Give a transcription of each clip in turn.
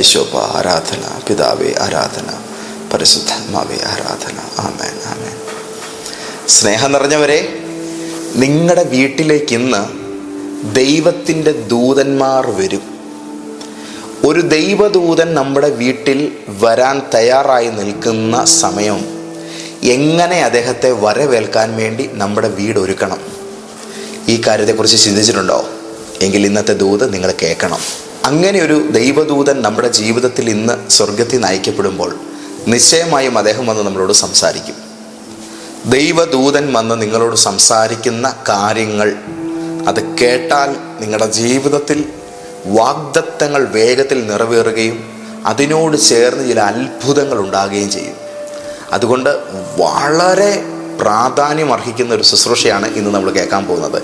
യേശോപ്പ ആരാധന പിതാവേ ആരാധന പരിശുദ്ധാത്മാവേ ആരാധന. ആമേൻ ആമേൻ. സ്നേഹം നിറഞ്ഞവരെ നിങ്ങളുടെ വീട്ടിലേക്ക് ഇന്ന് ദൈവത്തിന്റെ ദൂതന്മാർ വരും. ഒരു ദൈവദൂതൻ നമ്മുടെ വീട്ടിൽ വരാൻ തയ്യാറായി നിൽക്കുന്ന സമയം എങ്ങനെ അദ്ദേഹത്തെ വരവേൽക്കാൻ വേണ്ടി നമ്മുടെ വീട് ഒരുക്കണം? ഈ കാര്യത്തെക്കുറിച്ച് ചിന്തിച്ചിട്ടുണ്ടോ? എങ്കിൽ ഇന്നത്തെ ദൂത് നിങ്ങൾ കേൾക്കണം. അങ്ങനെ ഒരു ദൈവദൂതൻ നമ്മുടെ ജീവിതത്തിൽ ഇന്ന് സ്വർഗത്തിൽ നയിക്കപ്പെടുമ്പോൾ നിശ്ചയമായും അദ്ദേഹം വന്ന് നമ്മളോട് സംസാരിക്കും. ദൈവദൂതൻ വന്ന് നിങ്ങളോട് സംസാരിക്കുന്ന കാര്യങ്ങൾ അത് കേട്ടാൽ നിങ്ങളുടെ ജീവിതത്തിൽ വാഗ്ദത്തങ്ങൾ വേഗത്തിൽ നിറവേറുകയും അതിനോട് ചേർന്ന് ചില അത്ഭുതങ്ങൾ ഉണ്ടാകുകയും ചെയ്യും. അതുകൊണ്ട് വളരെ പ്രാധാന്യം അർഹിക്കുന്ന ഒരു ശുശ്രൂഷയാണ് ഇന്ന് നമ്മൾ കേൾക്കാൻ പോകുന്നത്.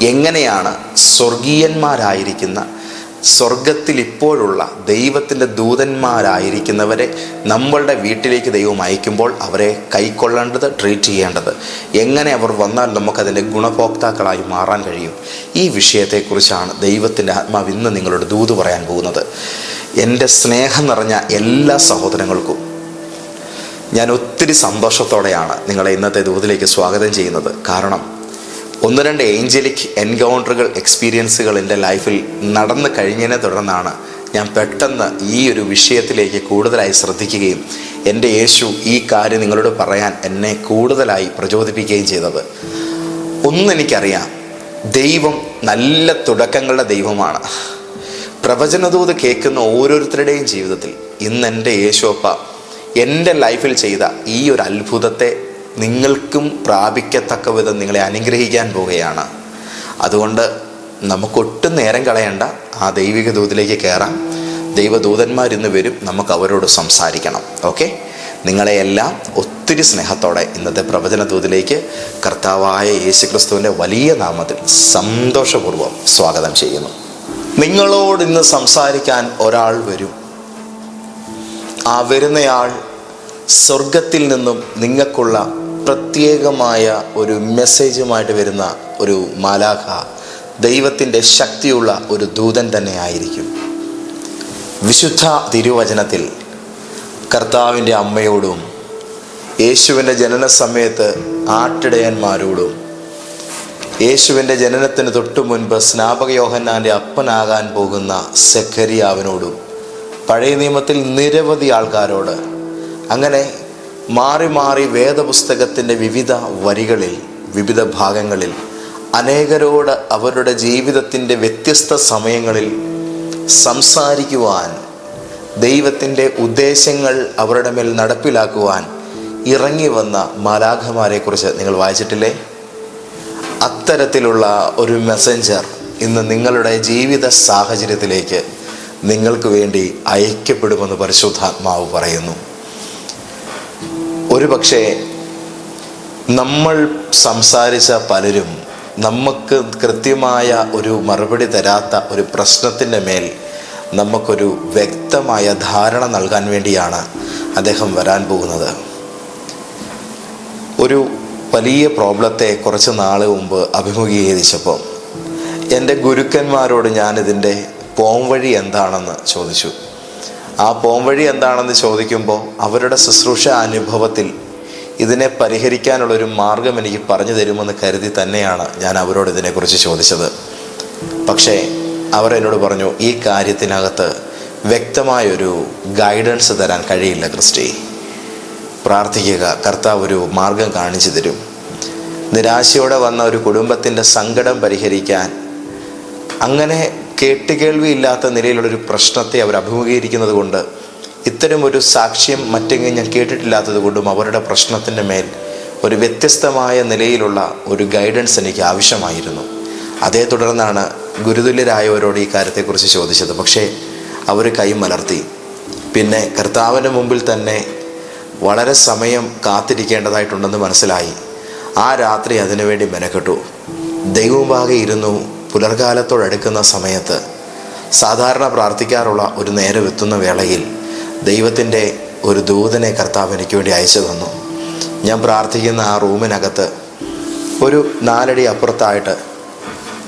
എങ്ങനെയാണ് സ്വർഗീയന്മാരായിരിക്കുന്ന സ്വർഗത്തിൽ ഇപ്പോഴുള്ള ദൈവത്തിന്റെ ദൂതന്മാരായിരിക്കുന്നവരെ നമ്മളുടെ വീട്ടിലേക്ക് ദൈവം അയക്കുമ്പോൾ അവരെ കൈക്കൊള്ളേണ്ടത് ട്രീറ്റ് ചെയ്യേണ്ടത്. എങ്ങനെ അവർ വന്നാൽ നമുക്കതിന്റെ ഗുണഭോക്താക്കളായി മാറാൻ കഴിയും? ഈ വിഷയത്തെക്കുറിച്ചാണ് ദൈവത്തിന്റെ ആത്മാവ് ഇന്ന് നിങ്ങളോട് ദൂത് പറയാൻ പോകുന്നത്. എന്റെ സ്നേഹം നിറഞ്ഞ എല്ലാ സഹോദരങ്ങൾക്കും ഞാൻ ഒത്തിരി സന്തോഷത്തോടെയാണ് നിങ്ങളെ ഇന്നത്തെ ദൂതിലേക്ക് സ്വാഗതം ചെയ്യുന്നത്. കാരണം ഒന്ന് രണ്ട് ഏഞ്ചലിക് എൻകൗണ്ടറുകൾ എക്സ്പീരിയൻസുകൾ എന്റെ ലൈഫിൽ നടന്നു കഴിഞ്ഞതിനെ തുടർന്നാണ് ഞാൻ പെട്ടെന്ന് ഈ ഒരു വിഷയത്തിലേക്ക് കൂടുതലായി ശ്രദ്ധിക്കുകയും എന്റെ യേശു ഈ കാര്യം നിങ്ങളോട് പറയാൻ എന്നെ കൂടുതലായി പ്രചോദിപ്പിക്കുകയും ചെയ്തത്. ഒന്നെനിക്കറിയാം ദൈവം നല്ല തുടക്കങ്ങളുടെ ദൈവമാണ്. പ്രവചനദൂത് കേൾക്കുന്ന ഓരോരുത്തരുടെയും ജീവിതത്തിൽ ഇന്ന് എന്റെ യേശോപ്പ എന്റെ ലൈഫിൽ ചെയ്ത ഈ ഒരു അത്ഭുതത്തെ നിങ്ങൾക്കും പ്രാപിക്കത്തക്ക വിധം നിങ്ങളെ അനുഗ്രഹിക്കാൻ പോവുകയാണ്. അതുകൊണ്ട് നമുക്കൊട്ടും നേരം കളയണ്ട. ആ ദൈവിക ദൂതിലേക്ക് കയറാം ദൈവദൂതന്മാരിന്ന് വരും. നമുക്ക് അവരോട് സംസാരിക്കണം. ഓക്കെ? നിങ്ങളെയെല്ലാം ഒത്തിരി സ്നേഹത്തോടെ ഇന്നത്തെ പ്രവചന ദൂതിലേക്ക് കർത്താവായ യേശുക്രിസ്തുവിന്റെ വലിയ നാമത്തിൽ സന്തോഷപൂർവം സ്വാഗതം ചെയ്യുന്നു. നിങ്ങളോട് ഇന്ന് സംസാരിക്കാൻ ഒരാൾ വരും. ആ വരുന്നയാൾ സ്വർഗത്തിൽ നിന്നും നിങ്ങൾക്കുള്ള പ്രത്യേകമായ ഒരു മെസ്സേജുമായിട്ട് വരുന്ന ഒരു മാലാഖ ദൈവത്തിന്റെ ശക്തിയുള്ള ഒരു ദൂതൻ തന്നെ ആയിരിക്കും. വിശുദ്ധ തിരുവചനത്തിൽ കർത്താവിന്റെ അമ്മയോടും യേശുവിന്റെ ജനന സമയത്ത് ആട്ടിടയന്മാരോടും യേശുവിന്റെ ജനനത്തിന് തൊട്ടു മുൻപ് സ്നാപക യോഹന്നാന്റെ അപ്പനാകാൻ പോകുന്ന സെഖരിയാവിനോടും പഴയ നിയമത്തിൽ നിരവധി ആൾക്കാരോട് അങ്ങനെ മാറി മാറി വേദപുസ്തകത്തിന്റെ വിവിധ വരികളിൽ വിവിധ ഭാഗങ്ങളിൽ അനേകരോട് അവരുടെ ജീവിതത്തിന്റെ വ്യത്യസ്ത സമയങ്ങളിൽ സംസാരിക്കുവാൻ ദൈവത്തിന്റെ ഉദ്ദേശങ്ങൾ അവരുടെ മേൽ നടപ്പിലാക്കുവാൻ ഇറങ്ങി വന്ന മാലാഖമാരെക്കുറിച്ച് നിങ്ങൾ വായിച്ചിട്ടില്ലേ? അത്തരത്തിലുള്ള ഒരു മെസ്സഞ്ചർ ഇന്ന് നിങ്ങളുടെ ജീവിത സാഹചര്യത്തിലേക്ക് നിങ്ങൾക്ക് വേണ്ടി അയക്കപ്പെടുമെന്ന് പരിശുദ്ധാത്മാവ് പറയുന്നു. ഒരു പക്ഷേ നമ്മൾ സംസാരിച്ച പലരും നമുക്ക് കൃത്യമായ ഒരു മറുപടി തരാത്ത ഒരു പ്രശ്നത്തിന്റെ മേൽ നമുക്കൊരു വ്യക്തമായ ധാരണ നൽകാൻ വേണ്ടിയാണ് അദ്ദേഹം വരാൻ പോകുന്നത്. ഒരു വലിയ പ്രോബ്ലത്തെ കുറച്ച് നാൾ മുമ്പ് അഭിമുഖീകരിച്ചപ്പോൾ എന്റെ ഗുരുക്കന്മാരോട് ഞാനിതിന്റെ പോംവഴി എന്താണെന്ന് ചോദിച്ചു. ആ പോംവഴി എന്താണെന്ന് ചോദിക്കുമ്പോൾ അവരുടെ ശുശ്രൂഷ അനുഭവത്തിൽ ഇതിനെ പരിഹരിക്കാനുള്ളൊരു മാർഗം എനിക്ക് പറഞ്ഞു തരുമെന്ന് കരുതി തന്നെയാണ് ഞാൻ അവരോട് ഇതിനെക്കുറിച്ച് ചോദിച്ചത്. പക്ഷേ അവരെന്നോട് പറഞ്ഞു ഈ കാര്യത്തിനകത്ത് വ്യക്തമായൊരു ഗൈഡൻസ് തരാൻ കഴിയില്ല ക്രിസ്റ്റി. പ്രാർത്ഥിക്കുക കർത്താവ് ഒരു മാർഗം കാണിച്ചു തരും. നിരാശയോടെ വന്ന ഒരു കുടുംബത്തിന്റെ സങ്കടം പരിഹരിക്കാൻ അങ്ങനെ കേട്ടുകേൾവിയില്ലാത്ത നിലയിലുള്ളൊരു പ്രശ്നത്തെ അവർ അഭിമുഖീകരിക്കുന്നത് കൊണ്ട് ഇത്തരം ഒരു സാക്ഷ്യം മറ്റെങ്കിലും ഞാൻ കേട്ടിട്ടില്ലാത്തത് കൊണ്ടും അവരുടെ പ്രശ്നത്തിന്റെ മേൽ ഒരു വ്യത്യസ്തമായ നിലയിലുള്ള ഒരു ഗൈഡൻസ് എനിക്ക് ആവശ്യമായിരുന്നു. അതേ തുടർന്നാണ് ഗുരുതുല്യരായവരോട് ഈ കാര്യത്തെക്കുറിച്ച് ചോദിച്ചത്. പക്ഷേ അവർ കൈ മലർത്തി. പിന്നെ കർത്താവിന്റെ മുമ്പിൽ തന്നെ വളരെ സമയം കാത്തിരിക്കേണ്ടതായിട്ടുണ്ടെന്ന് മനസ്സിലായി. ആ രാത്രി അതിനുവേണ്ടി മെനക്കെട്ടു. ദൈവമുമ്പാകെ ഇരുന്നു. പുലർകാലത്തോടടുക്കുന്ന സമയത്ത് സാധാരണ പ്രാർത്ഥിക്കാറുള്ള ഒരു നേരം എത്തുന്ന വേളയിൽ ദൈവത്തിന്റെ ഒരു ദൂതനെ കർത്താവ് എനിക്ക് വേണ്ടി അയച്ചു തന്നു. ഞാൻ പ്രാർത്ഥിക്കുന്ന ആ റൂമിനകത്ത് ഒരു നാലടി അപ്പുറത്തായിട്ട്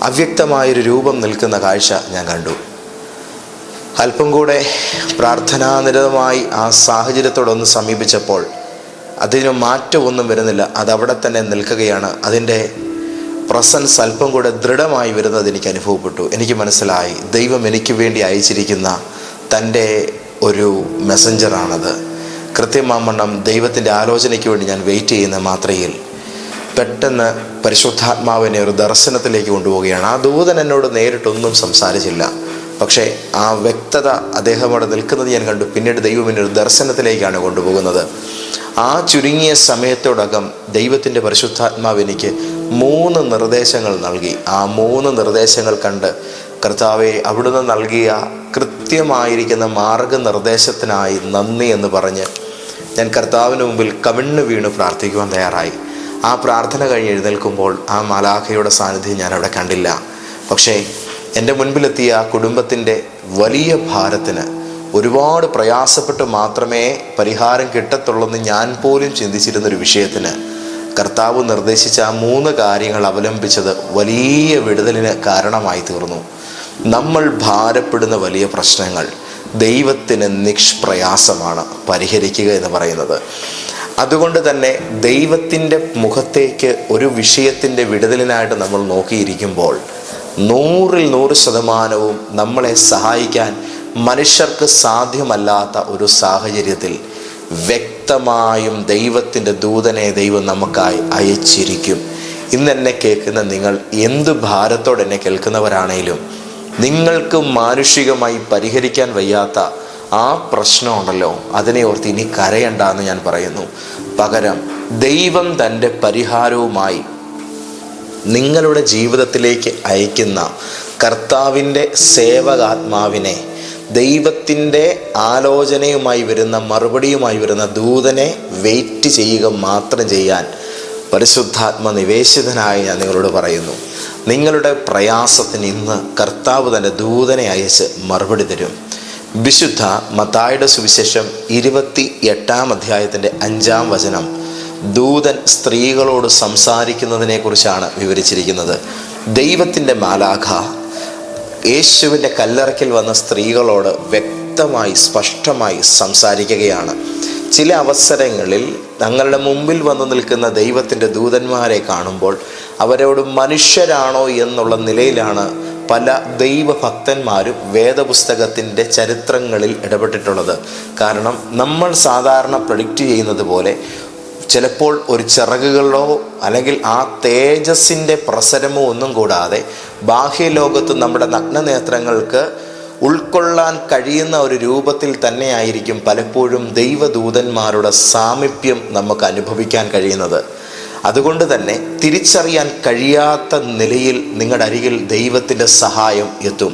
അവ്യക്തമായൊരു രൂപം നിൽക്കുന്ന കാഴ്ച ഞാൻ കണ്ടു. അല്പം കൂടെ പ്രാർത്ഥനാനിരതമായി ആ സാഹചര്യത്തോടൊന്ന് സമീപിച്ചപ്പോൾ അതിന് മാറ്റമൊന്നും വരുന്നില്ല. അതവിടെ തന്നെ നിൽക്കുകയാണ്. അതിന്റെ പ്രസൻസ് അല്പം കൂടെ ദൃഢമായി വരുന്നത് എനിക്ക് അനുഭവപ്പെട്ടു. എനിക്ക് മനസ്സിലായി. ദൈവം എനിക്ക് വേണ്ടി അയച്ചിരിക്കുന്ന തന്റെ ഒരു മെസ്സഞ്ചറാണത്. കൃത്യമാമണ്ണം ദൈവത്തിന്റെ ആലോചനയ്ക്ക് വേണ്ടി ഞാൻ വെയിറ്റ് ചെയ്യുന്ന മാത്രയിൽ പെട്ടെന്ന് പരിശുദ്ധാത്മാവിനെ ഒരു ദർശനത്തിലേക്ക് കൊണ്ടുപോവുകയാണ്. ആ ദൂതൻ എന്നോട് നേരിട്ടൊന്നും സംസാരിച്ചില്ല. പക്ഷേ ആ വ്യക്തത അദ്ദേഹം അവിടെ നിൽക്കുന്നത് ഞാൻ കണ്ടു. പിന്നീട് ദൈവം ഒരു ദർശനത്തിലേക്കാണ് കൊണ്ടുപോകുന്നത്. ആ ചുരുങ്ങിയ സമയത്തോടകം ദൈവത്തിന്റെ പരിശുദ്ധാത്മാവ് എനിക്ക് മൂന്ന് നിർദ്ദേശങ്ങൾ നൽകി. ആ മൂന്ന് നിർദ്ദേശങ്ങൾ കണ്ട് കർത്താവെ അവിടുന്ന് നൽകിയ കൃത്യമായിരിക്കുന്ന മാർഗനിർദ്ദേശത്തിനായി നന്ദി എന്ന് പറഞ്ഞ് ഞാൻ കർത്താവിന് മുമ്പിൽ കവിണ്ണ് വീണ് പ്രാർത്ഥിക്കുവാൻ തയ്യാറായി. ആ പ്രാർത്ഥന കഴിഞ്ഞ് എഴുന്നേൽക്കുമ്പോൾ ആ മാലാഖയുടെ സാന്നിധ്യം ഞാൻ അവിടെ കണ്ടില്ല. പക്ഷേ എന്റെ മുൻപിലെത്തിയ ആ കുടുംബത്തിന്റെ വലിയ ഭാരത്തിന് ഒരുപാട് പ്രയാസപ്പെട്ട് മാത്രമേ പരിഹാരം കിട്ടത്തുള്ളെന്ന് ഞാൻ പോലും ചിന്തിച്ചിരുന്നൊരു വിഷയത്തിന് കർത്താവ് നിർദ്ദേശിച്ച ആ മൂന്ന് കാര്യങ്ങൾ അവലംബിച്ചത് വലിയ വിടുതലിന് കാരണമായി തീർന്നു. നമ്മൾ ഭാരപ്പെടുന്ന വലിയ പ്രശ്നങ്ങൾ ദൈവത്തിന് നിഷ്പ്രയാസമാണ് പരിഹരിക്കുക എന്ന് പറയുന്നത്. അതുകൊണ്ട് തന്നെ ദൈവത്തിന്റെ മുഖത്തേക്ക് ഒരു വിഷയത്തിന്റെ വിടുതലിനായിട്ട് നമ്മൾ നോക്കിയിരിക്കുമ്പോൾ നൂറിൽ നൂറ് ശതമാനവും നമ്മളെ സഹായിക്കാൻ മനുഷ്യർക്ക് സാധ്യമല്ലാത്ത ഒരു സാഹചര്യത്തിൽ വ്യക്തമായും ദൈവത്തിന്റെ ദൂതനെ ദൈവം നമുക്കായി അയച്ചിരിക്കും. ഇന്ന് എന്നെ കേൾക്കുന്ന നിങ്ങൾ എന്ത് ഭാരത്തോടെ എന്നെ കേൾക്കുന്നവരാണേലും നിങ്ങൾക്ക് മാനുഷികമായി പരിഹരിക്കാൻ വയ്യാത്ത ആ പ്രശ്നമുണ്ടല്ലോ. അതിനെ ഓർത്ത് ഇനി കരയണ്ട എന്ന് ഞാൻ പറയുന്നു. പകരം ദൈവം തന്റെ പരിഹാരവുമായി നിങ്ങളുടെ ജീവിതത്തിലേക്ക് അയക്കുന്ന കർത്താവിന്റെ സേവകാത്മാവിനെ ദൈവത്തിന്റെ ആലോചനയുമായി വരുന്ന മറുപടിയുമായി വരുന്ന ദൂതനെ വെയിറ്റ് ചെയ്യുക മാത്രം ചെയ്യാൻ പരിശുദ്ധാത്മ നിവേശിതനായി ഞാൻ നിങ്ങളോട് പറയുന്നു. നിങ്ങളുടെ പ്രയാസത്തിന് ഇന്ന് കർത്താവ് തന്റെ ദൂതനെ അയച്ച് മറുപടി തരും. വിശുദ്ധ മത്തായുടെ സുവിശേഷം ഇരുപത്തി എട്ടാം അധ്യായത്തിന്റെ അഞ്ചാം വചനം ദൂതൻ സ്ത്രീകളോട് സംസാരിക്കുന്നതിനെ കുറിച്ചാണ് വിവരിച്ചിരിക്കുന്നത്. ദൈവത്തിന്റെ മാലാഖ യേശുവിന്റെ കല്ലറക്കിൽ വന്ന സ്ത്രീകളോട് വ്യക്തമായി സ്പഷ്ടമായി സംസാരിക്കുകയാണ്. ചില അവസരങ്ങളിൽ തങ്ങളുടെ മുമ്പിൽ വന്നു നിൽക്കുന്ന ദൈവത്തിന്റെ ദൂതന്മാരെ കാണുമ്പോൾ അവരോട് മനുഷ്യരാണോ എന്നുള്ള നിലയിലാണ് പല ദൈവഭക്തന്മാരും വേദപുസ്തകത്തിന്റെ ചരിത്രങ്ങളിൽ ഇടപെട്ടിട്ടുള്ളത്. കാരണം നമ്മൾ സാധാരണ പ്രഡിക്റ്റ് ചെയ്യുന്നത് പോലെ ചിലപ്പോൾ ഒരു ചിറകുകളോ അല്ലെങ്കിൽ ആ തേജസ്സിന്റെ പ്രസരമോ ഒന്നും കൂടാതെ ബാഹ്യലോകത്ത് നമ്മുടെ നഗ്നനേത്രങ്ങൾക്ക് ഉൾക്കൊള്ളാൻ കഴിയുന്ന ഒരു രൂപത്തിൽ തന്നെയായിരിക്കും പലപ്പോഴും ദൈവദൂതന്മാരുടെ സാമീപ്യം നമുക്ക് അനുഭവിക്കാൻ കഴിയുന്നത്. അതുകൊണ്ട് തന്നെ തിരിച്ചറിയാൻ കഴിയാത്ത നിലയിൽ നിങ്ങളുടെ അരികിൽ ദൈവത്തിന്റെ സഹായം എത്തും.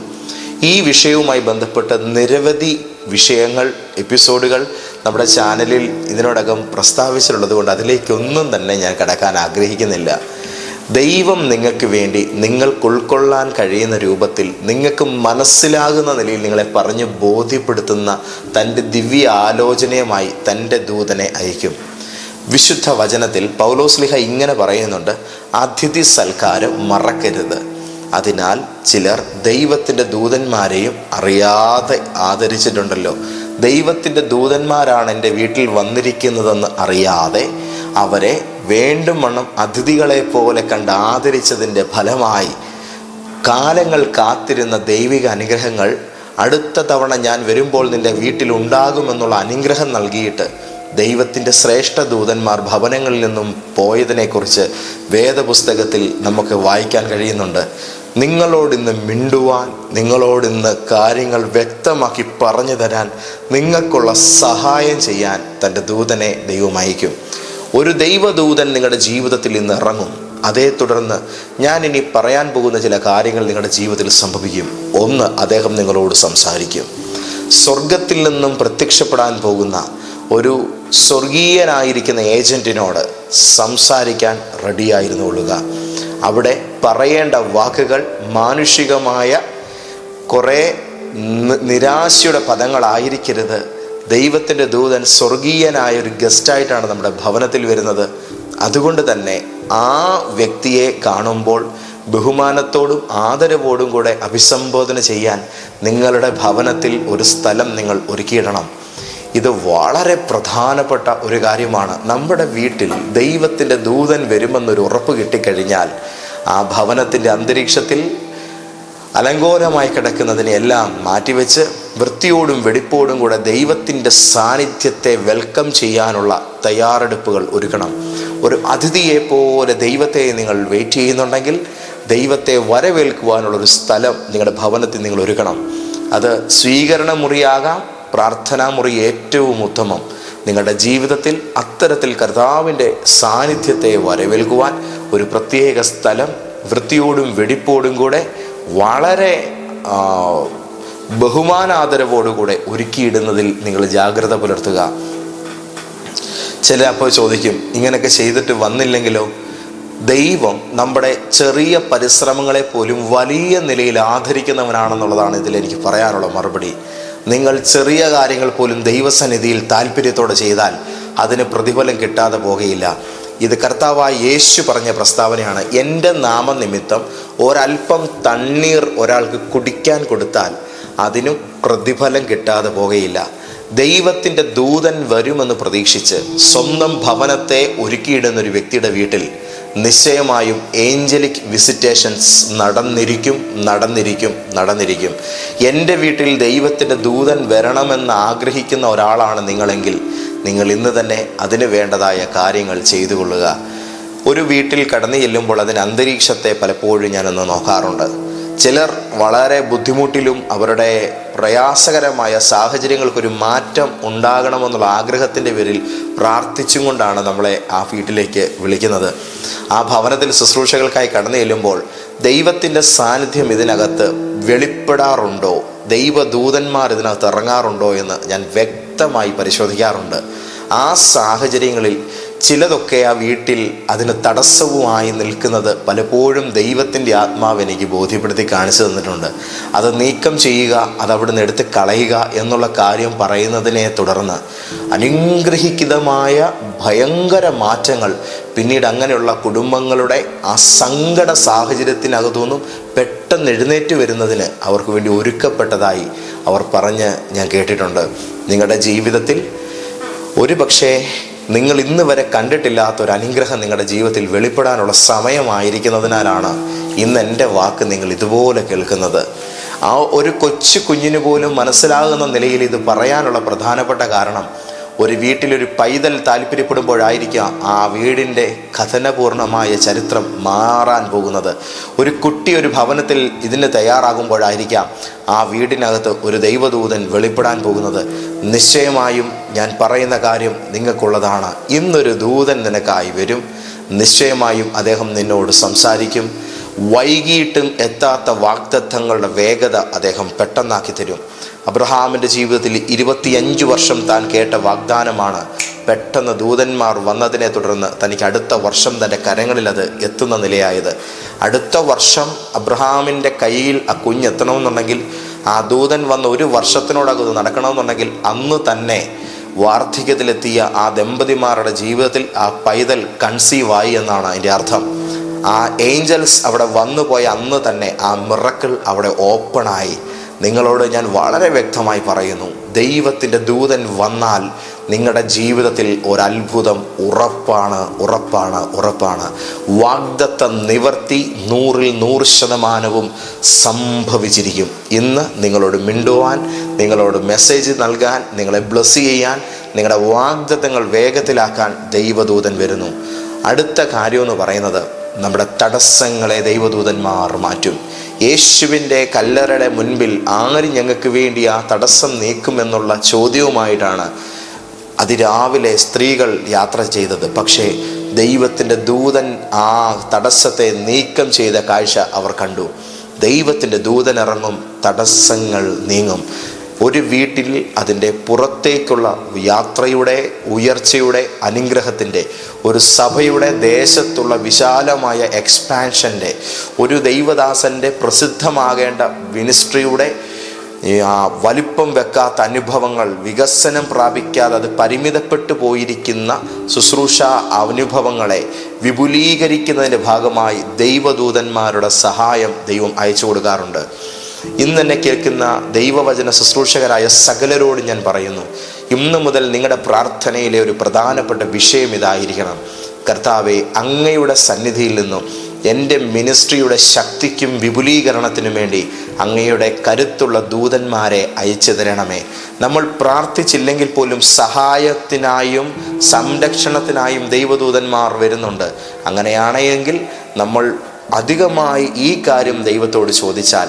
ഈ വിഷയവുമായി ബന്ധപ്പെട്ട് നിരവധി വിഷയങ്ങൾ എപ്പിസോഡുകൾ നമ്മുടെ ചാനലിൽ ഇതിനോടകം പ്രസ്താവിച്ചിട്ടുള്ളത് കൊണ്ട് അതിലേക്കൊന്നും തന്നെ ഞാൻ കടക്കാൻ ആഗ്രഹിക്കുന്നില്ല. ദൈവം നിങ്ങൾക്ക് വേണ്ടി നിങ്ങൾക്ക് ഉൾക്കൊള്ളാൻ കഴിയുന്ന രൂപത്തിൽ നിങ്ങൾക്ക് മനസ്സിലാകുന്ന നിലയിൽ നിങ്ങളെ പറഞ്ഞ് ബോധ്യപ്പെടുത്തുന്ന തന്റെ ദിവ്യ ആലോചനയുമായി തന്റെ ദൂതനെ അയക്കും. വിശുദ്ധ വചനത്തിൽ പൗലോസ്ലിഹ ഇങ്ങനെ പറയുന്നുണ്ട് അതിഥി സൽക്കാരം മറക്കരുത്. അതിനാൽ ചിലർ ദൈവത്തിന്റെ ദൂതന്മാരെയും അറിയാതെ ആദരിച്ചിട്ടുണ്ടല്ലോ. ദൈവത്തിന്റെ ദൂതന്മാരാണ് എന്റെ വീട്ടിൽ വന്നിരിക്കുന്നതെന്ന് അറിയാതെ അവരെ വേണ്ടും വണ്ണം അതിഥികളെ പോലെ കണ്ട് ആദരിച്ചതിന്റെ ഫലമായി കാലങ്ങൾ കാത്തിരുന്ന ദൈവിക അനുഗ്രഹങ്ങൾ അടുത്ത തവണ ഞാൻ വരുമ്പോൾ നിന്റെ വീട്ടിൽ ഉണ്ടാകുമെന്നുള്ള അനുഗ്രഹം നൽകിയിട്ട് ദൈവത്തിന്റെ ശ്രേഷ്ഠ ദൂതന്മാർ ഭവനങ്ങളിൽ നിന്നും പോയതിനെക്കുറിച്ച് വേദപുസ്തകത്തിൽ നമുക്ക് വായിക്കാൻ കഴിയുന്നുണ്ട്. നിങ്ങളോടിന്ന് മിണ്ടുവാൻ നിങ്ങളോട് ഇന്ന് കാര്യങ്ങൾ വ്യക്തമാക്കി പറഞ്ഞു തരാൻ നിങ്ങൾക്കുള്ള സഹായം ചെയ്യാൻ തന്റെ ദൂതനെ ദൈവം അയക്കും. ഒരു ദൈവദൂതൻ നിങ്ങളുടെ ജീവിതത്തിൽ ഇന്ന് ഇറങ്ങും. അതേ തുടർന്ന് ഞാൻ ഇനി പറയാൻ പോകുന്ന ചില കാര്യങ്ങൾ നിങ്ങളുടെ ജീവിതത്തിൽ സംഭവിക്കും. ഒന്ന് അദ്ദേഹം നിങ്ങളോട് സംസാരിക്കും. സ്വർഗത്തിൽ നിന്നും പ്രത്യക്ഷപ്പെടാൻ പോകുന്ന ഒരു സ്വർഗീയനായിരിക്കുന്ന ഏജന്റിനോട് സംസാരിക്കാൻ റെഡിയായിരുന്നുകൊള്ളുക. അവിടെ പറയേണ്ട വാക്കുകൾ മാനുഷികമായ കുറേ നിരാശയുടെ പദങ്ങളായിരിക്കരുത്. ദൈവത്തിന്റെ ദൂതൻ സ്വർഗീയനായ ഒരു ഗസ്റ്റായിട്ടാണ് നമ്മുടെ ഭവനത്തിൽ വരുന്നത്. അതുകൊണ്ട് തന്നെ ആ വ്യക്തിയെ കാണുമ്പോൾ ബഹുമാനത്തോടും ആദരവോടും കൂടെ അഭിസംബോധന ചെയ്യാൻ നിങ്ങളുടെ ഭവനത്തിൽ ഒരു സ്ഥലം നിങ്ങൾ ഒരുക്കിയിടണം. ഇത് വളരെ പ്രധാനപ്പെട്ട ഒരു കാര്യമാണ്. നമ്മുടെ വീട്ടിൽ ദൈവത്തിന്റെ ദൂതൻ വരുമെന്നൊരു ഉറപ്പ് കിട്ടിക്കഴിഞ്ഞാൽ ആ ഭവനത്തിന്റെ അന്തരീക്ഷത്തിൽ അലങ്കോലമായി കിടക്കുന്നതിനെല്ലാം മാറ്റിവെച്ച് വൃത്തിയോടും വെടിപ്പോടും കൂടെ ദൈവത്തിന്റെ സാന്നിധ്യത്തെ വെൽക്കം ചെയ്യാനുള്ള തയ്യാറെടുപ്പുകൾ ഒരുക്കണം. ഒരു അതിഥിയെ പോലെ ദൈവത്തെ നിങ്ങൾ വെയിറ്റ് ചെയ്യുന്നുണ്ടെങ്കിൽ ദൈവത്തെ വരവേൽക്കുവാനുള്ള ഒരു സ്ഥലം നിങ്ങളുടെ ഭവനത്തിൽ നിങ്ങൾ ഒരുക്കണം. അത് സ്വീകരണ മുറിയാകാം പ്രാർത്ഥനാ മുറി ഏറ്റവും ഉത്തമം. നിങ്ങളുടെ ജീവിതത്തിൽ അത്തരത്തിൽ കർത്താവിന്റെ സാന്നിധ്യത്തെ വരവേൽക്കുവാൻ ഒരു പ്രത്യേക സ്ഥലം വൃത്തിയോടും വെടിപ്പോടും കൂടെ വളരെ ബഹുമാനാദരവോടുകൂടെ ഒരുക്കിയിടുന്നതിൽ നിങ്ങൾ ജാഗ്രത പുലർത്തുക. ചില അപ്പോൾ ചോദിക്കും ഇങ്ങനെയൊക്കെ ചെയ്തിട്ട് വന്നില്ലെങ്കിലോ? ദൈവം നമ്മുടെ ചെറിയ പരിശ്രമങ്ങളെ പോലും വലിയ നിലയിൽ ആദരിക്കുന്നവനാണെന്നുള്ളതാണ് ഇതിൽ എനിക്ക് പറയാനുള്ള മറുപടി. നിങ്ങൾ ചെറിയ കാര്യങ്ങൾ പോലും ദൈവസന്നിധിയിൽ താല്പര്യത്തോടെ ചെയ്താൽ അതിന് പ്രതിഫലം കിട്ടാതെ പോകുകയില്ല. ഇത് കർത്താവായ യേശു പറഞ്ഞ പ്രസ്താവനയാണ്. എന്റെ നാമനിമിത്തം ഒരൽപ്പം തണ്ണീർ ഒരാൾക്ക് കുടിക്കാൻ കൊടുത്താൽ അതിനും പ്രതിഫലം കിട്ടാതെ പോകുകയില്ല. ദൈവത്തിന്റെ ദൂതൻ വരുമെന്ന് പ്രതീക്ഷിച്ച് സ്വന്തം ഭവനത്തെ ഒരുക്കിയിടുന്ന ഒരു വ്യക്തിയുടെ വീട്ടിൽ നിശ്ചയമായും ഏഞ്ചലിക് വിസിറ്റേഷൻസ് നടന്നിരിക്കും നടന്നിരിക്കും നടന്നിരിക്കും. എന്റെ വീട്ടിൽ ദൈവത്തിന്റെ ദൂതൻ വരണമെന്ന് ആഗ്രഹിക്കുന്ന ഒരാളാണ് നിങ്ങളെങ്കിൽ നിങ്ങൾ ഇന്ന് തന്നെ അതിന് വേണ്ടതായ കാര്യങ്ങൾ ചെയ്തു കൊള്ളുക. ഒരു വീട്ടിൽ കടന്നു ചെല്ലുമ്പോൾ അതിന് അന്തരീക്ഷത്തെ പലപ്പോഴും ഞാനൊന്ന് നോക്കാറുണ്ട്. ചിലർ വളരെ ബുദ്ധിമുട്ടിലും അവരുടെ പ്രയാസകരമായ സാഹചര്യങ്ങൾക്കൊരു മാറ്റം ഉണ്ടാകണമെന്നുള്ള ആഗ്രഹത്തിന്റെ പേരിൽ പ്രാർത്ഥിച്ചും കൊണ്ടാണ് നമ്മളെ ആ വീട്ടിലേക്ക് വിളിക്കുന്നത്. ആ ഭവനത്തിൽ ശുശ്രൂഷകൾക്കായി കടന്നു ചെല്ലുമ്പോൾ ദൈവത്തിന്റെ സാന്നിധ്യം ഇതിനകത്ത് വെളിപ്പെടാറുണ്ടോ? ദൈവദൂതന്മാർ ഇതിനകത്ത് ഇറങ്ങാറുണ്ടോ എന്ന് ഞാൻ വ്യക്തമായി പരിശോധിക്കാറുണ്ട്. ആ സാഹചര്യങ്ങളിൽ ചിലതൊക്കെ ആ വീട്ടിൽ അതിന് തടസ്സവുമായി നിൽക്കുന്നത് പലപ്പോഴും ദൈവത്തിന്റെ ആത്മാവ് എനിക്ക് ബോധ്യപ്പെടുത്തി കാണിച്ചു തന്നിട്ടുണ്ട്. അത് നീക്കം ചെയ്യുക അത് അവിടുന്ന് എടുത്ത് കളയുക എന്നുള്ള കാര്യം പറയുന്നതിനെ തുടർന്ന് അനുഗ്രഹിതമായ ഭയങ്കര മാറ്റങ്ങൾ പിന്നീട് അങ്ങനെയുള്ള കുടുംബങ്ങളുടെ ആ സങ്കട സാഹചര്യത്തിനകത്തുനിന്നും പെട്ടെന്ന് എഴുന്നേറ്റ് വരുന്നതിന് അവർക്ക് വേണ്ടി ഒരുക്കപ്പെട്ടതായി അവർ പറഞ്ഞ് ഞാൻ കേട്ടിട്ടുണ്ട്. നിങ്ങളുടെ ജീവിതത്തിൽ ഒരു പക്ഷേ നിങ്ങൾ ഇന്ന് വരെ കണ്ടിട്ടില്ലാത്ത ഒരു അനുഗ്രഹം നിങ്ങളുടെ ജീവിതത്തിൽ വെളിപ്പെടാനുള്ള സമയമായിരിക്കുന്നതിനാലാണ് ഇന്ന് എന്റെ വാക്ക് നിങ്ങൾ ഇതുപോലെ കേൾക്കുന്നത്. ആ ഒരു കൊച്ചു കുഞ്ഞിന് പോലും മനസ്സിലാകുന്ന നിലയിൽ ഇത് പറയാനുള്ള പ്രധാനപ്പെട്ട കാരണം ഒരു വീട്ടിലൊരു പൈതൽ താല്പര്യപ്പെടുമ്പോഴായിരിക്കാം ആ വീടിന്റെ കഥനപൂർണമായ ചരിത്രം മാറാൻ പോകുന്നത്. ഒരു കുട്ടി ഒരു ഭവനത്തിൽ ഇതിന് തയ്യാറാകുമ്പോഴായിരിക്കാം ആ വീടിനകത്ത് ഒരു ദൈവദൂതൻ വെളിപ്പെടാൻ പോകുന്നത്. നിശ്ചയമായും ഞാൻ പറയുന്ന കാര്യം നിങ്ങൾക്കുള്ളതാണ്. ഇന്നൊരു ദൂതൻ നിനക്കായി വരും. നിശ്ചയമായും അദ്ദേഹം നിന്നോട് സംസാരിക്കും. വൈകിട്ടും എത്താത്ത വാഗ്ദത്തങ്ങളുടെ വേഗത അദ്ദേഹം പെട്ടെന്നാക്കി തരും. അബ്രഹാമിന്റെ ജീവിതത്തിൽ ഇരുപത്തിയഞ്ച് വർഷം താൻ കേട്ട വാഗ്ദാനമാണ്. പെട്ടെന്ന് ദൂതന്മാർ വന്നതിനെ തുടർന്ന് തനിക്ക് അടുത്ത വർഷം തന്റെ കരങ്ങളിൽ അത് എത്തുന്ന നിലയായത്. അടുത്ത വർഷം അബ്രഹാമിന്റെ കയ്യിൽ ആ കുഞ്ഞെത്തണമെന്നുണ്ടെങ്കിൽ ആ ദൂതൻ വന്ന ഒരു വർഷത്തിനോടകം നടക്കണമെന്നുണ്ടെങ്കിൽ അന്ന് തന്നെ വാർദ്ധക്യത്തിലെത്തിയ ആ ദമ്പതിമാരുടെ ജീവിതത്തിൽ ആ പൈതൽ കൺസീവായി എന്നാണ് അതിന്റെ അർത്ഥം. ആ ഏഞ്ചൽസ് അവിടെ വന്നു പോയ അന്ന് തന്നെ ആ മിറക്കിൾ അവിടെ ഓപ്പണായി നിങ്ങളോട് ഞാൻ വളരെ വ്യക്തമായി പറയുന്നു. ദൈവത്തിന്റെ ദൂതൻ വന്നാൽ നിങ്ങളുടെ ജീവിതത്തിൽ ഒരത്ഭുതം ഉറപ്പാണ് ഉറപ്പാണ് ഉറപ്പാണ്. വാഗ്ദത്ത നിവർത്തി നൂറിൽ നൂറ് ശതമാനവും സംഭവിച്ചിരിക്കും. ഇന്ന് നിങ്ങളോട് മിണ്ടുവാൻ നിങ്ങളോട് മെസ്സേജ് നൽകാൻ നിങ്ങളെ ബ്ലസ് ചെയ്യാൻ നിങ്ങളുടെ വാഗ്ദത്തങ്ങൾ വേഗത്തിലാക്കാൻ ദൈവദൂതൻ വരുന്നു. അടുത്ത കാര്യമെന്ന് പറയുന്നത് നമ്മുടെ തടസ്സങ്ങളെ ദൈവദൂതന്മാർ മാറ്റും. യേശുവിന്റെ കല്ലറയുടെ മുൻപിൽ ആര് ഞങ്ങൾക്ക് വേണ്ടി ആ തടസ്സം നീക്കുമെന്നുള്ള ചോദ്യവുമായിട്ടാണ് അതിരാവിലെ സ്ത്രീകൾ യാത്ര ചെയ്തത്. പക്ഷേ ദൈവത്തിന്റെ ദൂതൻ ആ തടസ്സത്തെ നീക്കം ചെയ്ത കാഴ്ച അവർ കണ്ടു. ദൈവത്തിന്റെ ദൂതൻ ഇറങ്ങും തടസ്സങ്ങൾ നീങ്ങും. ഒരു വീട്ടിൽ അതിന്റെ പുറത്തേക്കുള്ള യാത്രയുടെ ഉയർച്ചയുടെ അനുഗ്രഹത്തിന്റെ ഒരു സഭയുടെ ദേശത്തുള്ള വിശാലമായ എക്സ്പാൻഷന്റെ ഒരു ദൈവദാസന്റെ പ്രസിദ്ധമാകേണ്ട മിനിസ്ട്രിയുടെ ഈ ആ വലിപ്പം വെക്കാത്ത അനുഭവങ്ങൾ വികസനം പ്രാപിക്കാതെ അത് പരിമിതപ്പെട്ടു പോയിരിക്കുന്ന ശുശ്രൂഷ അനുഭവങ്ങളെ വിപുലീകരിക്കുന്നതിന്റെ ഭാഗമായി ദൈവദൂതന്മാരുടെ സഹായം ദൈവം അയച്ചു കൊടുക്കാറുണ്ട്. ഇന്ന് എന്നെ കേൾക്കുന്ന ദൈവവചന ശുശ്രൂഷകരായ സകലരോട് ഞാൻ പറയുന്നു ഇന്ന് മുതൽ നിങ്ങളുടെ പ്രാർത്ഥനയിലെ ഒരു പ്രധാനപ്പെട്ട വിഷയം ഇതായിരിക്കണം. കർത്താവെ അങ്ങയുടെ സന്നിധിയിൽ നിന്നും എന്റെ മിനിസ്ട്രിയുടെ ശക്തിക്കും വിപുലീകരണത്തിനും വേണ്ടി അങ്ങയുടെ കരുത്തുള്ള ദൂതന്മാരെ അയച്ചു തരണമേ നമ്മൾ പ്രാർത്ഥിച്ചില്ലെങ്കിൽ പോലും സഹായത്തിനായും സംരക്ഷണത്തിനായും ദൈവദൂതന്മാർ വരുന്നുണ്ട്. അങ്ങനെയാണെങ്കിൽ നമ്മൾ അധികമായി ഈ കാര്യം ദൈവത്തോട് ചോദിച്ചാൽ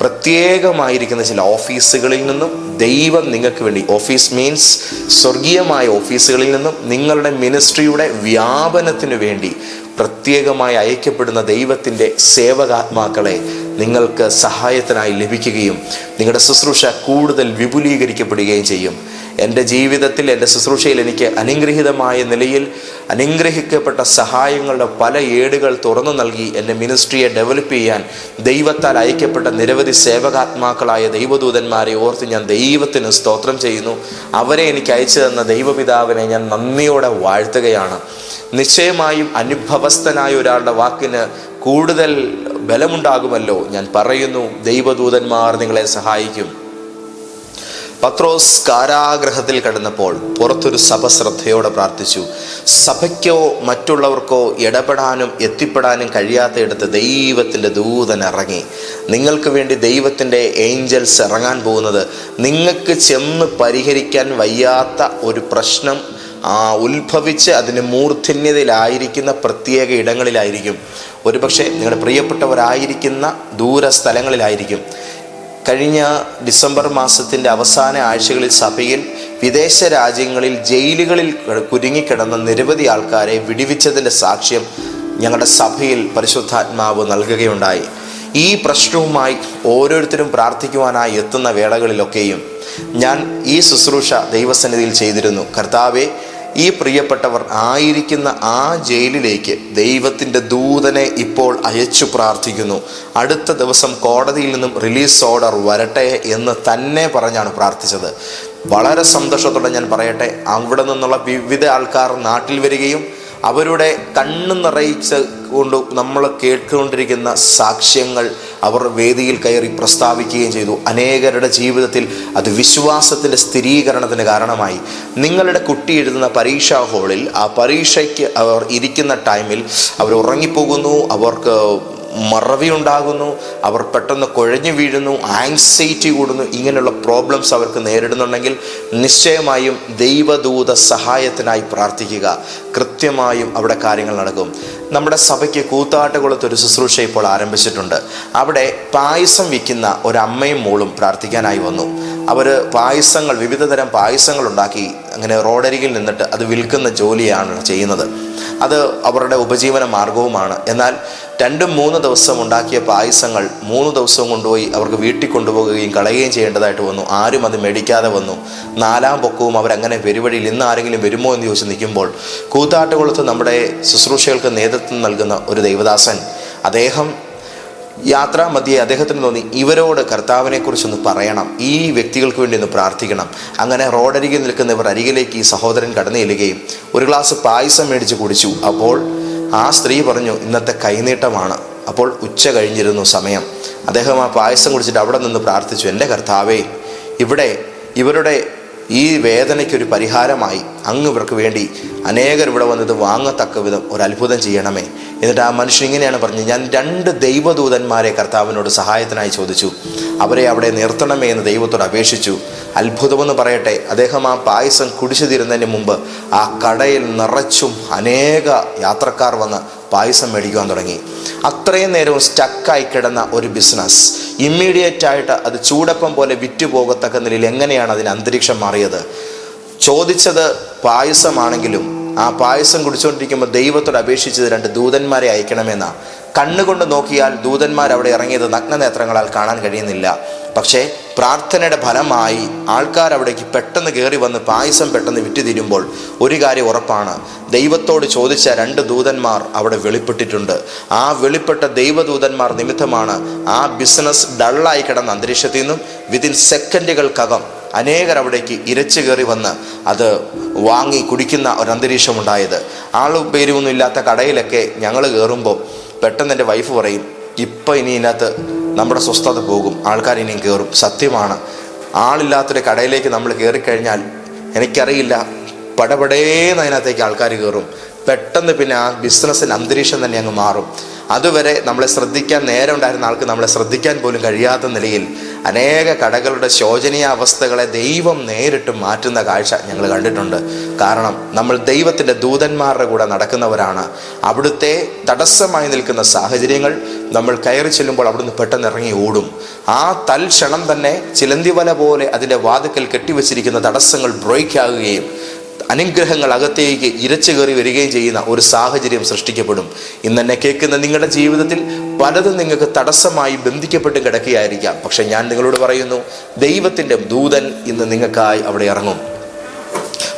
പ്രത്യേകമായിരിക്കുന്ന ചില ഓഫീസുകളിൽ നിന്നും ദൈവം നിങ്ങൾക്ക് വേണ്ടി ഓഫീസ് മീൻസ് സ്വർഗീയമായ ഓഫീസുകളിൽ നിന്നും നിങ്ങളുടെ മിനിസ്ട്രിയുടെ വ്യാപനത്തിനു വേണ്ടി പ്രത്യേകമായി അയക്കപ്പെടുന്ന ദൈവത്തിന്റെ സേവകാത്മാക്കളെ നിങ്ങൾക്ക് സഹായത്തിനായി ലഭിക്കുകയും നിങ്ങളുടെ ശുശ്രൂഷ കൂടുതൽ വിപുലീകരിക്കപ്പെടുകയും ചെയ്യും. എന്റെ ജീവിതത്തിൽ എന്റെ ശുശ്രൂഷയിൽ എനിക്ക് അനുഗ്രഹീതമായ നിലയിൽ അനുഗ്രഹിക്കപ്പെട്ട സഹായങ്ങളുടെ പല ഏടുകൾ തുറന്നു നൽകി എന്റെ മിനിസ്ട്രിയെ ഡെവലപ്പ് ചെയ്യാൻ ദൈവത്താൽ അയക്കപ്പെട്ട നിരവധി സേവകാത്മാക്കളായ ദൈവദൂതന്മാരെ ഓർത്ത് ഞാൻ ദൈവത്തിന് സ്തോത്രം ചെയ്യുന്നു. അവരെ എനിക്ക് അയച്ചു തന്ന ദൈവപിതാവിനെ ഞാൻ നന്ദിയോടെ വാഴ്ത്തുകയാണ്. നിശ്ചയമായും അനുഭവസ്ഥനായ ഒരാളുടെ വാക്കിന് കൂടുതൽ ബലമുണ്ടാകുമല്ലോ ഞാൻ പറയുന്നു. ദൈവദൂതന്മാർ നിങ്ങളെ സഹായിക്കും. പത്രോസ് കാരാഗ്രഹത്തിൽ കടന്നപ്പോൾ പുറത്തൊരു സഭ ശ്രദ്ധയോടെ പ്രാർത്ഥിച്ചു. സഭയ്ക്കോ മറ്റുള്ളവർക്കോ ഇടപെടാനും എത്തിപ്പെടാനും കഴിയാത്തയിടത്ത് ദൈവത്തിന്റെ ദൂതൻ ഇറങ്ങി. നിങ്ങൾക്ക് വേണ്ടി ദൈവത്തിന്റെ ഏഞ്ചൽസ് ഇറങ്ങാൻ പോകുന്നത് നിങ്ങൾക്ക് ചെന്ന് പരിഹരിക്കാൻ വയ്യാത്ത ഒരു പ്രശ്നം ആ ഉത്ഭവിച്ച് അതിന് മൂർധന്യതയിലായിരിക്കുന്ന പ്രത്യേക ഇടങ്ങളിലായിരിക്കും. ഒരുപക്ഷെ നിങ്ങളുടെ പ്രിയപ്പെട്ടവരായിരിക്കുന്ന ദൂര സ്ഥലങ്ങളിലായിരിക്കും കഴിഞ്ഞ ഡിസംബർ മാസത്തിന്റെ അവസാന ആഴ്ചകളിൽ സഭയിൽ വിദേശ രാജ്യങ്ങളിൽ ജയിലുകളിൽ കുരുങ്ങിക്കിടന്ന നിരവധി ആൾക്കാരെ വിടിവിച്ചതിന്റെ സാക്ഷ്യം ഞങ്ങളുടെ സഭയിൽ പരിശുദ്ധാത്മാവ് നൽകുകയുണ്ടായി. ഈ പ്രശ്നവുമായി ഓരോരുത്തരും പ്രാർത്ഥിക്കുവാനായി എത്തുന്ന വേളകളിലൊക്കെയും ഞാൻ ഈ ശുശ്രൂഷ ദൈവസന്നിധിയിൽ ചെയ്തിരുന്നു. കർത്താവെ ഈ പ്രിയപ്പെട്ടവർ ആയിരിക്കുന്ന ആ ജയിലിലേക്ക് ദൈവത്തിന്റെ ദൂതനെ ഇപ്പോൾ അയച്ചു പ്രാർത്ഥിക്കുന്നു. അടുത്ത ദിവസം കോടതിയിൽ നിന്നും റിലീസ് ഓർഡർ വരട്ടെ എന്ന് തന്നെ പറഞ്ഞാണ് പ്രാർത്ഥിച്ചത്. വളരെ സന്തോഷത്തോടെ ഞാൻ പറയട്ടെ അവിടെ നിന്നുള്ള വിവിധ ആൾക്കാർ നാട്ടിൽ വരികയും അവരുടെ കണ്ണ് നിറയിച്ച് കൊണ്ട് നമ്മൾ കേട്ടുകൊണ്ടിരിക്കുന്ന സാക്ഷ്യങ്ങൾ അവർ വേദിയിൽ കയറി പ്രസ്താവിക്കുകയും ചെയ്തു. അനേകരുടെ ജീവിതത്തിൽ അത് വിശ്വാസത്തിന്റെ സ്ഥിരീകരണത്തിന് കാരണമായി. നിങ്ങളുടെ കുട്ടി എഴുതുന്ന പരീക്ഷാ ഹാളിൽ ആ പരീക്ഷയ്ക്ക് അവർ ഇരിക്കുന്ന ടൈമിൽ അവർ ഉറങ്ങിപ്പോകുന്നു അവർക്ക് മറവി ഉണ്ടാകുന്നു അവർ പെട്ടെന്ന് കുഴഞ്ഞു വീഴുന്നു ആങ്സൈറ്റി കൂടുന്നു ഇങ്ങനെയുള്ള പ്രോബ്ലംസ് അവർക്ക് നേരിടുന്നുണ്ടെങ്കിൽ നിശ്ചയമായും ദൈവദൂത സഹായത്തിനായി പ്രാർത്ഥിക്കുക. കൃത്യമായും അവിടെ കാര്യങ്ങൾ നടക്കും. നമ്മുടെ സഭയ്ക്ക് കൂത്താട്ടുകുളത്ത് ഒരു ശുശ്രൂഷ ഇപ്പോൾ ആരംഭിച്ചിട്ടുണ്ട്. അവിടെ പായസം വിൽക്കുന്ന ഒരമ്മയും മോളും പ്രാർത്ഥിക്കാനായി വന്നു. അവർ പായസങ്ങൾ വിവിധ തരം പായസങ്ങൾ ഉണ്ടാക്കി അങ്ങനെ റോഡരികിൽ നിന്നിട്ട് അത് വിൽക്കുന്ന ജോലിയാണ് ചെയ്യുന്നത്. അത് അവരുടെ ഉപജീവന മാർഗവുമാണ് എന്നാൽ രണ്ടും മൂന്ന് ദിവസം ഉണ്ടാക്കിയ പായസങ്ങൾ മൂന്ന് ദിവസം കൊണ്ടുപോയി അവർക്ക് വീട്ടിൽ കൊണ്ടുപോകുകയും കളയുകയും ചെയ്യേണ്ടതായിട്ട് വന്നു. ആരും അത് മേടിക്കാതെ വന്നു. നാലാം പൊക്കവും അവരങ്ങനെ പെരുവഴിയിൽ ഇന്ന് ആരെങ്കിലും വരുമോ എന്ന് ചോദിച്ച് നിൽക്കുമ്പോൾ കൂത്താട്ടുകുളത്ത് നമ്മുടെ ശുശ്രൂഷകൾക്ക് നേതൃത്വം നൽകുന്ന ഒരു ദൈവദാസൻ അദ്ദേഹം യാത്രാ മധ്യേ അദ്ദേഹത്തിന് തോന്നി ഇവരോട് കർത്താവിനെ കുറിച്ചൊന്ന് പറയണം. ഈ വ്യക്തികൾക്ക് വേണ്ടി ഒന്ന് പ്രാർത്ഥിക്കണം. അങ്ങനെ റോഡരികിൽ നിൽക്കുന്നവർ അരികിലേക്ക് ഈ സഹോദരൻ കടന്നു ചെല്ലുകയും ഒരു ഗ്ലാസ് പായസം മേടിച്ച് കുടിച്ചു. അപ്പോൾ ആ സ്ത്രീ പറഞ്ഞു ഇന്നത്തെ കൈനീട്ടമാണ്. അപ്പോൾ ഉച്ച കഴിഞ്ഞിരുന്നു സമയം. അദ്ദേഹം ആ പായസം കുടിച്ചിട്ട് അവിടെ നിന്ന് പ്രാർത്ഥിച്ചു എന്റെ കർത്താവേ ഇവിടെ ഇവരുടെ ഈ വേദനയ്ക്കൊരു പരിഹാരമായി. അങ്ങ് ഇവർക്ക് വേണ്ടി അനേകർ ഇവിടെ വന്നത് വാങ്ങത്തക്ക വിധം ഒരു അത്ഭുതം ചെയ്യണമേ. എന്നിട്ട് ആ മനുഷ്യൻ ഇങ്ങനെയാണ് പറഞ്ഞത് ഞാൻ രണ്ട് ദൈവദൂതന്മാരെ കർത്താവിനോട് സഹായത്തിനായി ചോദിച്ചു. അവരെ അവിടെ നിർത്തണമേ എന്ന് ദൈവത്തോട് അപേക്ഷിച്ചു. അത്ഭുതമെന്ന് പറയട്ടെ അദ്ദേഹം ആ പായസം കുടിച്ചു തീരുന്നതിന് മുമ്പ് ആ കടയിൽ നിറച്ചും അനേക യാത്രക്കാർ വന്ന് പായസം മേടിക്കുവാൻ തുടങ്ങി. അത്രയും നേരവും സ്റ്റക്കായി കിടന്ന ഒരു ബിസിനസ് ഇമ്മീഡിയറ്റ് ആയിട്ട് അത് ചൂടപ്പം പോലെ വിറ്റുപോകത്തക്ക നിലയിൽ എങ്ങനെയാണ് അതിന് അന്തരീക്ഷം മാറിയത്? ചോദിച്ചത് പായസമാണെങ്കിലും ആ പായസം കുടിച്ചുകൊണ്ടിരിക്കുമ്പോൾ ദൈവത്തോട് അപേക്ഷിച്ചത് രണ്ട് ദൂതന്മാരെ അയക്കണമെന്ന. കണ്ണുകൊണ്ട് നോക്കിയാൽ ദൂതന്മാർ അവിടെ ഇറങ്ങിയത് നഗ്നനേത്രങ്ങളാൽ കാണാൻ കഴിയുന്നില്ല. പക്ഷേ പ്രാർത്ഥനയുടെ ഫലമായി ആൾക്കാർ അവിടേക്ക് പെട്ടെന്ന് കയറി വന്ന് പായസം പെട്ടെന്ന് വിറ്റ് തിരുമ്പോൾ ഒരു കാര്യം ഉറപ്പാണ്. ദൈവത്തോട് ചോദിച്ച രണ്ട് ദൂതന്മാർ അവിടെ വെളിപ്പെട്ടിട്ടുണ്ട്. ആ വെളിപ്പെട്ട ദൈവദൂതന്മാർ നിമിത്തമാണ് ആ ബിസിനസ് ഡള്ളായി കിടന്ന അന്തരീക്ഷത്തിൽ നിന്നും വിതിൻ സെക്കൻഡുകൾക്കകം അനേകർ അവിടേക്ക് ഇരച്ചു കയറി വന്ന് അത് വാങ്ങി കുടിക്കുന്ന ഒരു അന്തരീക്ഷം ഉണ്ടായത് ആളും പേരുമൊന്നും ഇല്ലാത്ത കടയിലൊക്കെ ഞങ്ങൾ കയറുമ്പോൾ പെട്ടെന്ന് എന്റെ വൈഫ് പറയും ഇപ്പം ഇനി ഇതിനകത്ത് നമ്മുടെ സ്വസ്ഥത പോകും ആൾക്കാർ ഇനിയും കയറും സത്യമാണ്. ആളില്ലാത്തൊരു കടയിലേക്ക് നമ്മൾ കയറിക്കഴിഞ്ഞാൽ എനിക്കറിയില്ല പടപടേന്ന് അതിനകത്തേക്ക് ആൾക്കാർ കയറും പെട്ടെന്ന് പിന്നെ ആ ബിസിനസ്സിന്റെ അന്തരീക്ഷം തന്നെ അങ്ങ് മാറും. അതുവരെ നമ്മളെ ശ്രദ്ധിക്കാൻ നേരം ഉണ്ടായിരുന്ന ആൾക്ക് നമ്മളെ ശ്രദ്ധിക്കാൻ പോലും കഴിയാത്ത നിലയിൽ അനേക കടകളുടെ ശോചനീയ അവസ്ഥകളെ ദൈവം നേരിട്ട് മാറ്റുന്ന കാഴ്ച ഞങ്ങൾ കണ്ടിട്ടുണ്ട്. കാരണം നമ്മൾ ദൈവത്തിന്റെ ദൂതന്മാരുടെ കൂടെ നടക്കുന്നവരാണ്. അവിടുത്തെ തടസ്സമായി നിൽക്കുന്ന സാഹചര്യങ്ങൾ നമ്മൾ കയറി ചെല്ലുമ്പോൾ അവിടുന്ന് പെട്ടെന്ന് ഇറങ്ങി ഓടും. ആ തൽക്ഷണം തന്നെ ചിലന്തിവല പോലെ അതിന്റെ വാതുക്കൽ കെട്ടിവെച്ചിരിക്കുന്ന തടസ്സങ്ങൾ ബ്രേക്ക് ആകുകയും അനുഗ്രഹങ്ങൾ അകത്തേക്ക് ഇരച്ചു കയറി വരികയും ചെയ്യുന്ന ഒരു സാഹചര്യം സൃഷ്ടിക്കപ്പെടും. ഇന്ന് എന്നെ കേൾക്കുന്ന നിങ്ങളുടെ ജീവിതത്തിൽ പലതും നിങ്ങൾക്ക് തടസ്സമായി ബന്ധിക്കപ്പെട്ട് കിടക്കുകയായിരിക്കാം. പക്ഷെ ഞാൻ നിങ്ങളോട് പറയുന്നു ദൈവത്തിന്റെ ദൂതൻ ഇന്ന് നിങ്ങൾക്കായി അവിടെ ഇറങ്ങും.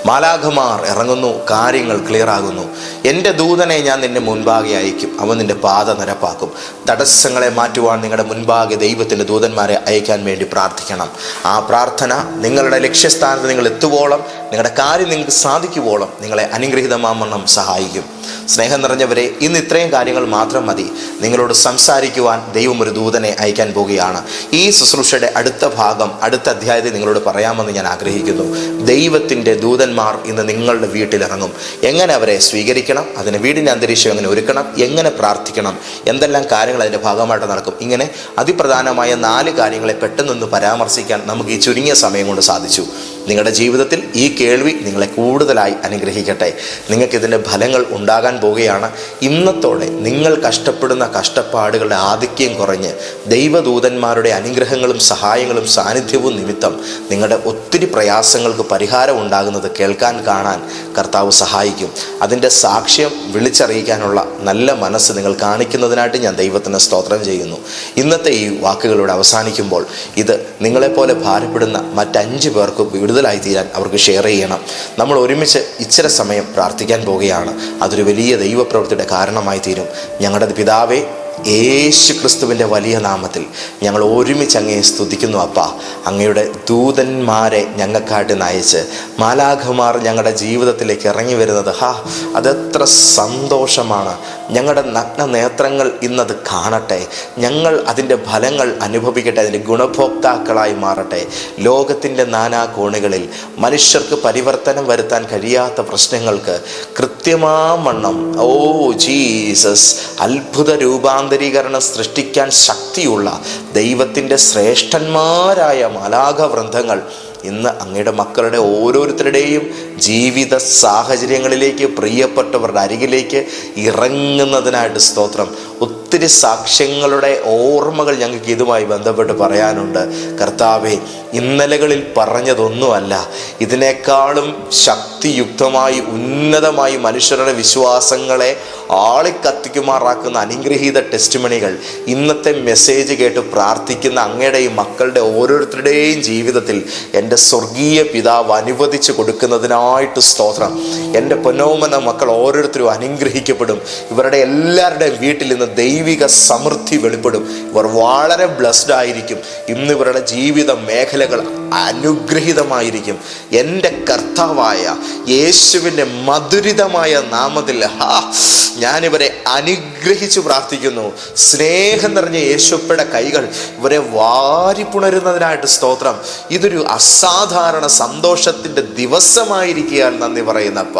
മാലാഖമാർ ഇറങ്ങുന്നു കാര്യങ്ങൾ ക്ലിയർ ആകുന്നു. എന്റെ ദൂതനെ ഞാൻ നിന്റെ മുൻപാകെ അയക്കും. അവൻ നിന്റെ പാത നിരപ്പാക്കും. തടസ്സങ്ങളെ മാറ്റുവാൻ നിങ്ങളുടെ മുൻപാകെ ദൈവത്തിന്റെ ദൂതന്മാരെ അയക്കാൻ വേണ്ടി പ്രാർത്ഥിക്കണം. ആ പ്രാർത്ഥന നിങ്ങളുടെ ലക്ഷ്യസ്ഥാനത്ത് നിങ്ങൾ എത്തുവോളം നിങ്ങളുടെ കാര്യം നിങ്ങൾക്ക് സാധിക്കുവോളം നിങ്ങളെ അനുഗ്രഹീതമാമണ്ണം സഹായിക്കും. സ്നേഹം നിറഞ്ഞവരെ ഇന്ന് ഇത്രയും കാര്യങ്ങൾ മാത്രം മതി. നിങ്ങളോട് സംസാരിക്കുവാൻ ദൈവം ഒരു ദൂതനെ അയക്കാൻ പോവുകയാണ് ഈ ശുശ്രൂഷയുടെ അടുത്ത ഭാഗം അടുത്ത അധ്യായത്തിൽ നിങ്ങളോട് പറയാമെന്ന് ഞാൻ ആഗ്രഹിക്കുന്നു. ദൈവത്തിന്റെ ദൂതന്മാർ ഇന്ന് നിങ്ങളുടെ വീട്ടിലിറങ്ങും. എങ്ങനെ അവരെ സ്വീകരിക്കണം? അതിന് വീടിന്റെ അന്തരീക്ഷം എങ്ങനെ ഒരുക്കണം? എങ്ങനെ പ്രാർത്ഥിക്കണം? എന്തെല്ലാം കാര്യങ്ങൾ അതിന്റെ ഭാഗമായിട്ട് നടക്കും? ഇങ്ങനെ അതിപ്രധാനമായ നാല് കാര്യങ്ങളെ പെട്ടെന്നൊന്ന് പരാമർശിക്കാൻ നമുക്ക് ഈ ചുരുങ്ങിയ സമയം കൊണ്ട് സാധിച്ചു. നിങ്ങളുടെ ജീവിതത്തിൽ ഈ കേൾവി നിങ്ങളെ കൂടുതലായി അനുഗ്രഹിക്കട്ടെ. നിങ്ങൾക്കിതിന്റെ ഫലങ്ങൾ ഉണ്ടാകാൻ പോവുകയാണ്. ഇന്നത്തോടെ നിങ്ങൾ കഷ്ടപ്പെടുന്ന കഷ്ടപ്പാടുകളുടെ ആധിക്യം കുറഞ്ഞ് ദൈവദൂതന്മാരുടെ അനുഗ്രഹങ്ങളും സഹായങ്ങളും സാന്നിധ്യവും നിമിത്തം നിങ്ങളുടെ ഒത്തിരി പ്രയാസങ്ങൾക്ക് പരിഹാരം ഉണ്ടാകുന്നത് കേൾക്കാൻ കാണാൻ കർത്താവ് സഹായിക്കും. അതിന്റെ സാക്ഷ്യം വിളിച്ചറിയിക്കാനുള്ള നല്ല മനസ്സ് നിങ്ങൾ കാണിക്കുന്നതിനായിട്ട് ഞാൻ ദൈവത്തിന് സ്തോത്രം ചെയ്യുന്നു. ഇന്നത്തെ ഈ വാക്കുകളോട് അവസാനിക്കുമ്പോൾ ഇത് നിങ്ങളെപ്പോലെ ഭാരപ്പെടുന്ന മറ്റഞ്ച് പേർക്ക് വിടുതലായി തീരാൻ അവർക്ക് ഷെയർ ചെയ്യണം. നമ്മൾ ഒരുമിച്ച് ഇച്ചിര സമയം പ്രാർത്ഥിക്കാൻ പോവുകയാണ്. അതൊരു വലിയ ദൈവപ്രവൃത്തിയുടെ കാരണമായി തീരും ഞങ്ങളുടെ പിതാവേ യേശു ക്രിസ്തുവിന്റെ വലിയ നാമത്തിൽ ഞങ്ങൾ ഒരുമിച്ച് അങ്ങയെ സ്തുതിക്കുന്നു അപ്പ. അങ്ങയുടെ ദൂതന്മാരെ ഞങ്ങൾക്കായിട്ട് നയിച്ച് മാലാഖമാർ ഞങ്ങളുടെ ജീവിതത്തിലേക്ക് ഇറങ്ങി വരുന്നത്. ഹാ അതെത്ര സന്തോഷമാണ്. ഞങ്ങളുടെ നഗ്ന നേത്രങ്ങൾ ഇന്നത് കാണട്ടെ. ഞങ്ങൾ അതിന്റെ ഫലങ്ങൾ അനുഭവിക്കട്ടെ. അതിന്റെ ഗുണഭോക്താക്കളായി മാറട്ടെ. ലോകത്തിന്റെ നാനാ കോണുകളിൽ മനുഷ്യർക്ക് പരിവർത്തനം വരുത്താൻ കഴിയാത്ത പ്രശ്നങ്ങൾക്ക് കൃത്യമാവണ്ണം ഓ ജീസസ് അത്ഭുത രൂപാന്തരീകരണം സൃഷ്ടിക്കാൻ ശക്തിയുള്ള ദൈവത്തിന്റെ ശ്രേഷ്ഠന്മാരായ മാലാഘ വൃന്ദങ്ങൾ ഇന്ന് അങ്ങയുടെ മക്കളുടെ ഓരോരുത്തരുടെയും ജീവിത സാഹചര്യങ്ങളിലേക്ക് പ്രിയപ്പെട്ടവരുടെ അരികിലേക്ക് ഇറങ്ങുന്നതിനായിട്ട് സ്തോത്രം. ഒത്തിരി സാക്ഷ്യങ്ങളുടെ ഓർമ്മകൾ ഞങ്ങൾക്ക് ഇതുമായി ബന്ധപ്പെട്ട് പറയാനുണ്ട്. കർത്താവെ ഇന്നലകളിൽ പറഞ്ഞതൊന്നുമല്ല. ഇതിനേക്കാളും ശക്തിയുക്തമായി ഉന്നതമായി മനുഷ്യരുടെ വിശ്വാസങ്ങളെ ആളിക്കത്തിക്കുമാറാക്കുന്ന അനുഗ്രഹീത ടെസ്റ്റുമണികൾ ഇന്നത്തെ മെസ്സേജ് കേട്ട് പ്രാർത്ഥിക്കുന്ന അങ്ങയുടെ ഈ മക്കളുടെ ഓരോരുത്തരുടെയും ജീവിതത്തിൽ എന്റെ സ്വർഗീയ പിതാവ് അനുവദിച്ച് കൊടുക്കുന്നതിനായിട്ട് സ്തോത്രം. എന്റെ പൊന്നോമന മക്കൾ ഓരോരുത്തരും അനുഗ്രഹിക്കപ്പെടും. ഇവരുടെ എല്ലാവരുടെയും വീട്ടിൽ ഇന്ന് ദൈവിക സമൃദ്ധി വെളിപ്പെടും. ഇവർ വളരെ ബ്ലസ്ഡ് ആയിരിക്കും. ഇന്ന് ഇവരുടെ ജീവിത മേഖലകൾ അനുഗ്രഹീതമായിരിക്കും. എന്റെ കർത്താവായ യേശുവിന്റെ മധുരിതമായ നാമത്തിൽ ഹാ ഞാനിവരെ അനുഗ്രഹിച്ചു പ്രാർത്ഥിക്കുന്നു. സ്നേഹം നിറഞ്ഞ യേശുപ്പയുടെ കൈകൾ ഇവരെ വാരിപ്പുണരുന്നതിനായിട്ട് സ്തോത്രം. ഇതൊരു അസാധാരണ സന്തോഷത്തിന്റെ ദിവസമായിരിക്കുകയാണ് നന്ദി പറയുന്നപ്പ.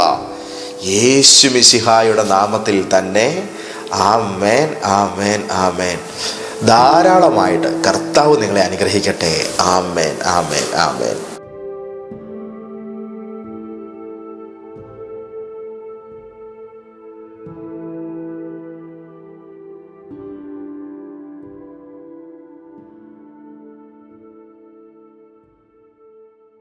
യേശു മിശിഹായുടെ നാമത്തിൽ തന്നെ ആമേൻ ആമേൻ ആമേൻ. ധാരാളമായിട്ട് കർത്താവ് നിങ്ങളെ അനുഗ്രഹിക്കട്ടെ. ആമേൻ ആമേൻ ആമേൻ.